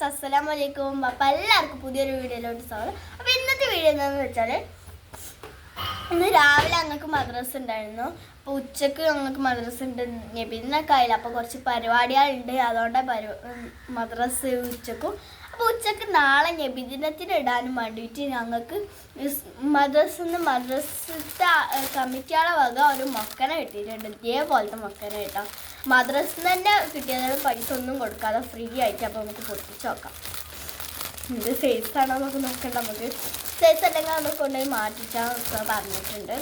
Guys അസ്സലാം വലൈക്കും അപ്പം എല്ലാവർക്കും പുതിയൊരു വീഡിയോയിലോട്ട് സ്വാഗതം. അപ്പോൾ ഇന്നത്തെ വീഡിയോ എന്താണെന്ന് വെച്ചാൽ ഇന്ന് രാവിലെ ഞങ്ങൾക്ക് മദ്രസ ഉണ്ടായിരുന്നു. അപ്പോൾ ഉച്ചയ്ക്ക് ഞങ്ങൾക്ക് മദ്രസ ഉണ്ട്. പിന്നെ കയ്യിൽ അപ്പോൾ കുറച്ച് പരിപാടികളുണ്ട് അതുകൊണ്ട് പരി മദ്രസ ഉച്ചക്കും. അപ്പോൾ ഉച്ചയ്ക്ക് നാളെ നബിദിനത്തിന് ഇടാനും വേണ്ടിയിട്ട് ഞങ്ങൾക്ക് മദ്രസ് മദ്രസത്തെ കമ്മിറ്റിയുടെ വക ഒരു മൊക്കനെ കിട്ടിയിട്ടുണ്ട്. ഇതേപോലത്തെ മൊക്കനെ കേട്ടോ. മദ്രസിൽ തന്നെ കിട്ടിയതാണ് പൈസ ഒന്നും കൊടുക്കാതെ ഫ്രീ ആയിട്ട് അപ്പോൾ നമുക്ക് പൊട്ടിച്ച് നോക്കാം. ഇത് സൈസ് ആണോ നമുക്ക് നോക്കണ്ട. നമുക്ക് സൈസ് അല്ലെങ്കിൽ നമുക്ക് കൊണ്ടുപോയി മാറ്റിച്ചാൽ പറഞ്ഞിട്ടുണ്ട്.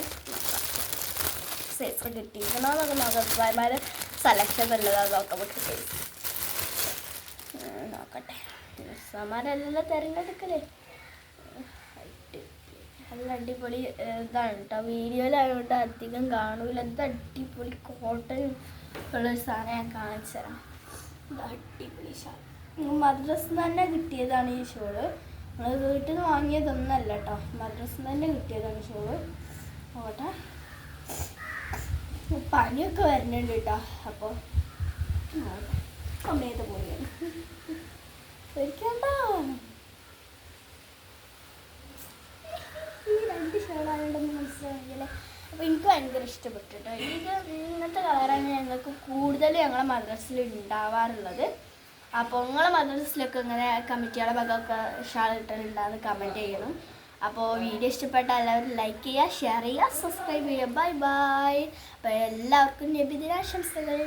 സൈസ് കിട്ടിയിരിക്കണോ നമുക്ക് നോക്കാം. സെലക്ഷൻ ഉള്ളതാണ് നോക്കാം നമുക്ക് നോക്കട്ടെ. മിസ്സമാരെല്ലാം തിരഞ്ഞെടുക്കലേ. നല്ല അടിപൊളി ഇതാണ് കേട്ടോ വീഡിയോയിലായതുകൊണ്ട് അധികം കാണൂല. എന്ത് അടിപൊളി കോട്ടൺ ഉള്ളൊരു സാധനം ഞാൻ കാണിച്ചു തരാം. അടിപൊളി ഷാൾ മദ്രസ് തന്നെ കിട്ടിയതാണ് ഈ ഷോൾ നമ്മൾ വീട്ടിൽ നിന്ന് വാങ്ങിയതൊന്നല്ല കേട്ടോ മദ്രസ് തന്നെ കിട്ടിയതാണ് ഷോൾ നോക്കട്ടെ. പനിയൊക്കെ വരുന്നുണ്ട് കേട്ടോ അപ്പോൾ സമയത്ത് പോയാണ് ഈ രണ്ട് ഷേളായോണ്ടെന്ന് മനസ്സിലായില്ലേ അപ്പോൾ എനിക്ക് ഭയങ്കര ഇഷ്ടപ്പെട്ടു കേട്ടോ ഇത് ഇങ്ങനത്തെ കളറാണ് ഞങ്ങൾക്ക് കൂടുതൽ ഞങ്ങളെ മദ്രസിൽ ഉണ്ടാവാറുള്ളത്. അപ്പോൾ നിങ്ങളെ മദ്രസിലൊക്കെ ഇങ്ങനെ കമ്മിറ്റിയുടെ ഭാഗമൊക്കെ ഷാൾ ഇട്ടിട്ടുണ്ടാകുന്ന കമന്റ് ചെയ്യണം അപ്പോൾ വീഡിയോ ഇഷ്ടപ്പെട്ട എല്ലാവരും ലൈക്ക് ചെയ്യുക ഷെയർ ചെയ്യുക സബ്സ്ക്രൈബ് ചെയ്യുക. ബൈ ബൈ അപ്പോൾ എല്ലാവർക്കും നബിദിനാശംസകൾ.